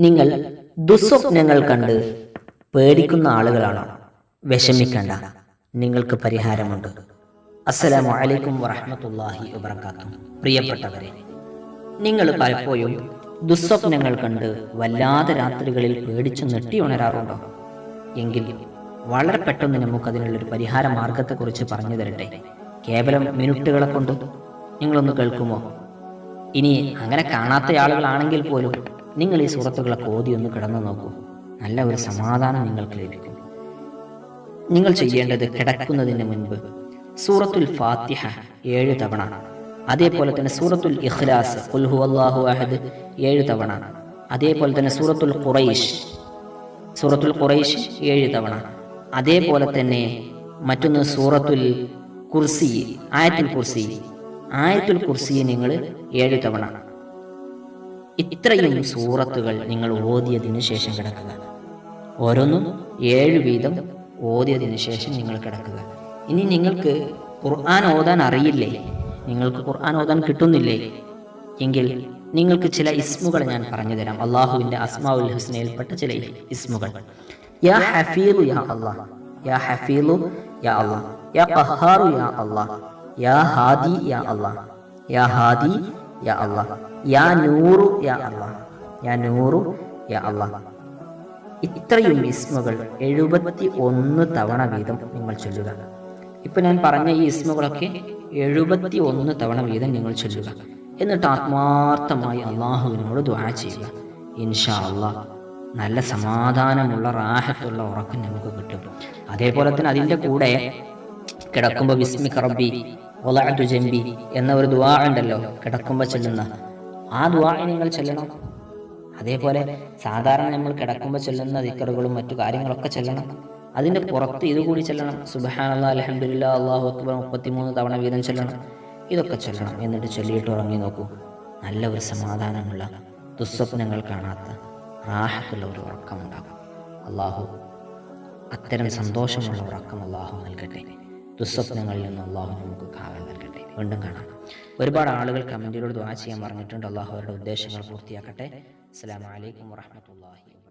നിങ്ങൾ ദുസ്വപ്നങ്ങൾ കണ്ട് പേടിക്കുന്ന ആളുകളാണോ? വിഷമിക്കേണ്ട. നിങ്ങൾക്ക് പരിഹാരമുണ്ട്. അസ്സലാമു അലൈക്കും വറഹ്മത്തുള്ളാഹി വബറകാതുഹു. പ്രിയപ്പെട്ടവരെ നിങ്ങൾ പലപ്പോഴും ദുസ്വപ്നങ്ങൾ കണ്ട് വല്ലാതെ രാത്രികളിൽ പേടിച്ചു നെട്ടി ഉണരാറുണ്ടോ? എങ്കിൽ വളരെ പെട്ടെന്ന് നമുക്കതിനുള്ളൊരു പരിഹാര മാർഗത്തെക്കുറിച്ച് പറഞ്ഞു തരട്ടെ. കേവലം മിനിറ്റുകളെ കൊണ്ട്? നിങ്ങളൊന്ന് കേൾക്കുമോ? ഇനി അങ്ങനെ കാണാത്ത ആളുകളാണെങ്കിൽ പോലും നിങ്ങൾ ഈ സുഹൃത്തുക്കളെ കോതി ഒന്ന് കിടന്നു നോക്കൂ. നല്ല ഒരു സമാധാനം നിങ്ങൾക്ക് ലഭിക്കും. നിങ്ങൾ ചെയ്യേണ്ടത് കിടക്കുന്നതിന് മുൻപ് സൂറത്തുൽ ഫാത്തിഹ ഏഴ് തവണ. അതേപോലെ തന്നെ സൂറത്തുൽ ഇഖ്ലാസ് ഹുവല്ലാഹു അഹദ് ഏഴ് തവണ. അതേപോലെ തന്നെ സൂറത്തുൽ ഖുറൈഷ് സൂറത്തുൽ ഖുറൈഷ് ഏഴ് തവണ. അതേപോലെ തന്നെ മറ്റൊന്ന് സൂറത്തുൽ കുർസി ആയത്തുൽ കുർസി. ആയത്തുൽ കുർസി നിങ്ങൾ ഏഴ് തവണ. ഇത്രയും സൂറത്തുകൾ നിങ്ങൾ ഓതിയതിനു ശേഷം കിടക്കുക. ഓരോന്നും ഏഴ് വീതം ഓതിയതിനു ശേഷം നിങ്ങൾ കിടക്കുക. ഇനി നിങ്ങൾക്ക് ഖുർആൻ ഓതാൻ അറിയില്ലേ? നിങ്ങൾക്ക് ഖുർആൻ ഓതാൻ കിട്ടുന്നില്ലേ? എങ്കിൽ നിങ്ങൾക്ക് ചില ഇസ്മുകൾ ഞാൻ പറഞ്ഞു തരാം അള്ളാഹുവിന്റെ അസ്മാഉൽ ഹുസ്നയിൽപ്പെട്ട ചില ഇസ്മുകൾ. യാ ഹഫീറു യാ അള്ളാഹ് യാ ഹഫീറു യാ അള്ളാഹ് യാ ഖഹാറു യാ അള്ളാഹ് യാ ഹാദി യാ അള്ളാഹ് യാ ഹാദി യാ അള്ളാഹ്. യാ നൂറു യാ അള്ളാഹ്. യാ നൂറു യാ അള്ളാഹ്. ഇത്രയും ഇസ്മുകൾ എഴുപത്തി ഒന്ന് തവണ വീതം നിങ്ങൾ ചൊല്ലുക. ഇപ്പൊ ഞാൻ പറഞ്ഞ ഈ ഇസ്മുകളൊക്കെ എഴുപത്തി ഒന്ന് തവണ വീതം നിങ്ങൾ ചൊല്ലുക. എന്നിട്ട് ആത്മാർത്ഥമായി അള്ളാഹുവിനോട് ദ്വാ ചെയ്യുക. ഇൻഷാ അള്ളാഹ് നല്ല സമാധാനമുള്ള റാഹത്തുള്ള ഉറക്കം നമുക്ക് കിട്ടും. അതേപോലെ തന്നെ അതിന്റെ കൂടെ കിടക്കുമ്പോൾ വിസ്മി റബ്ബി ജംബി എന്ന ഒരു ദുവാ ഉണ്ടല്ലോ കിടക്കുമ്പോൾ ചെല്ലുന്ന. ആ ദുവാ നിങ്ങൾ ചെല്ലണം. അതേപോലെ സാധാരണ നമ്മൾ കിടക്കുമ്പോൾ ചെല്ലുന്ന ദിക്കറുകളും മറ്റു കാര്യങ്ങളൊക്കെ ചെല്ലണം. അതിന്റെ പുറത്ത് ഇതുകൂടി ചെല്ലണം. സുബഹാന അലഹമില്ല അള്ളാഹു അക്ബർ മുപ്പത്തിമൂന്ന് തവണ വീതം ചെല്ലണം. ഇതൊക്കെ ചെല്ലണം. എന്നിട്ട് ചൊല്ലിയിട്ട് ഉറങ്ങി നോക്കൂ. നല്ല ഒരു സമാധാനമുള്ള ദുസ്വപ്നങ്ങൾ കാണാത്ത റാഹത്തുള്ള ഒരു ഉറക്കമുണ്ടാകും. അള്ളാഹു അത്തരം സന്തോഷമുള്ള ഉറക്കം അള്ളാഹു നൽകട്ടെ. ദുസ്വപ്നങ്ങളിൽ നിന്ന് അള്ളാഹു നമുക്ക് കാവൽ നൽകട്ടെ. വീണ്ടും കാണാം. ഒരുപാട് ആളുകൾ കമന്റിലൂടെ ദ്വാ ചെയ്യാൻ പറഞ്ഞിട്ടുണ്ട് അള്ളാഹു അവരുടെ ഉദ്ദേശങ്ങൾ പൂർത്തിയാക്കട്ടെ. അസ്സാം വലൈക്കും വാഹമത്തല്ലാഹി